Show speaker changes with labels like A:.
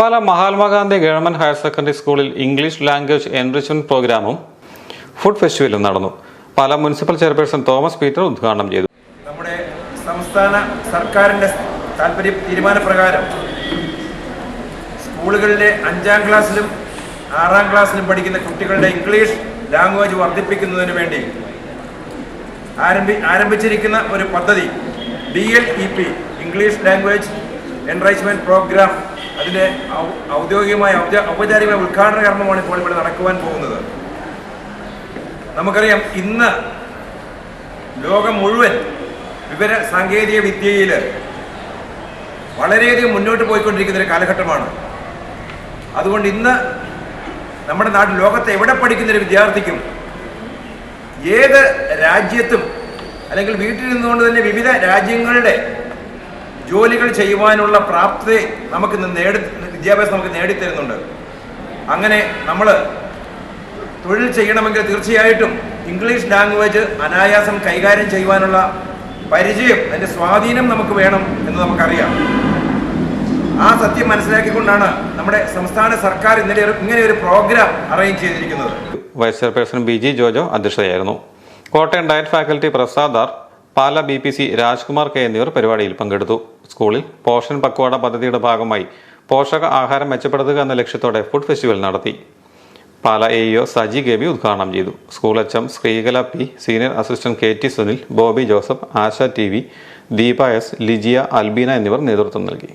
A: Pala Mahatma Gandhi government higher secondary സ്കൂളിൽ English language enrichment പ്രോഗ്രാമും food ഫെസ്റ്റിവലും നടന്നു. Pala municipal chairperson Thomas Peter ഉദ്ഘാടനം ചെയ്തു.
B: നമ്മുടെ സംസ്ഥാന സർക്കാരിന്റെ താല്പര്യ തീരുമാനപ്രകാരം സ്കൂളുകളിലെ അഞ്ചാം ക്ലാസ്സിലും ആറാം ക്ലാസ്സിലും പഠിക്കുന്ന കുട്ടികളുടെ ഇംഗ്ലീഷ് ലാംഗ്വേജ് വർദ്ധിപ്പിക്കുന്നതിന് വേണ്ടി ആരംഭി ആരംഭിച്ചിരിക്കുന്ന ഒരു പദ്ധതി D L E P English language enrichment program അതിന്റെ ഔദ്യോഗികമായ ഔദ്യ- ഔപചാരികമായ ഉദ്ഘാടന കർമ്മമാണ് ഇപ്പോൾ ഇവിടെ നടക്കുവാൻ പോകുന്നത്. നമുക്കറിയാം ഇന്ന് ലോകം മുഴുവൻ വിവര സാങ്കേതിക വിദ്യയിൽ വളരെയധികം മുന്നോട്ട് പോയിക്കൊണ്ടിരിക്കുന്ന ഒരു കാലഘട്ടമാണ്. അതുകൊണ്ട് ഇന്ന് നമ്മുടെ നാട്ടിൽ ലോകത്തെ എവിടെ പഠിക്കുന്ന ഒരു വിദ്യാർത്ഥിക്കും ഏത് രാജ്യത്തും അല്ലെങ്കിൽ വീട്ടിൽ നിന്നുകൊണ്ട് തന്നെ വിവിധ രാജ്യങ്ങളുടെ ജോലികൾ ചെയ്യുവാനുള്ള പ്രാപ്തി നമുക്ക് നേടി വിദ്യാഭ്യാസം നമുക്ക് നേടിത്തരുന്നുണ്ട്. അങ്ങനെ നമ്മൾ തൊഴിൽ ചെയ്യണമെങ്കിൽ തീർച്ചയായിട്ടും ഇംഗ്ലീഷ് ലാംഗ്വേജ് അനായാസം കൈകാര്യം ചെയ്യുവാനുള്ള പരിചയം അതിന്റെ സ്വാധീനം നമുക്ക് വേണം എന്ന് നമുക്കറിയാം. ആ സത്യം മനസ്സിലാക്കിക്കൊണ്ടാണ് നമ്മുടെ സംസ്ഥാന സർക്കാർ ഇന്നലെ ഇങ്ങനെ ഒരു പ്രോഗ്രാം അറേഞ്ച് ചെയ്തിരിക്കുന്നത്.
A: Vice chairperson B G Jojo അധ്യക്ഷതയായിരുന്നു. Kottayam DIET faculty പ്രസാദാർ Pala B P C Rajkumar K എന്നിവർ പരിപാടിയിൽ പങ്കെടുത്തു. സ്കൂളിൽ പോഷൻ പക്വാട പദ്ധതിയുടെ ഭാഗമായി പോഷക ആഹാരം മെച്ചപ്പെടുത്തുക എന്ന ലക്ഷ്യത്തോടെ ഫുഡ് ഫെസ്റ്റിവൽ നടത്തി. Pala A E O Saji Gaby ഉദ്ഘാടനം ചെയ്തു. School H M Sreekala P senior assistant K T Sunil Bobby Joseph Asha T V Deepa S Lijiya Albina എന്നിവർ നേതൃത്വം നൽകി.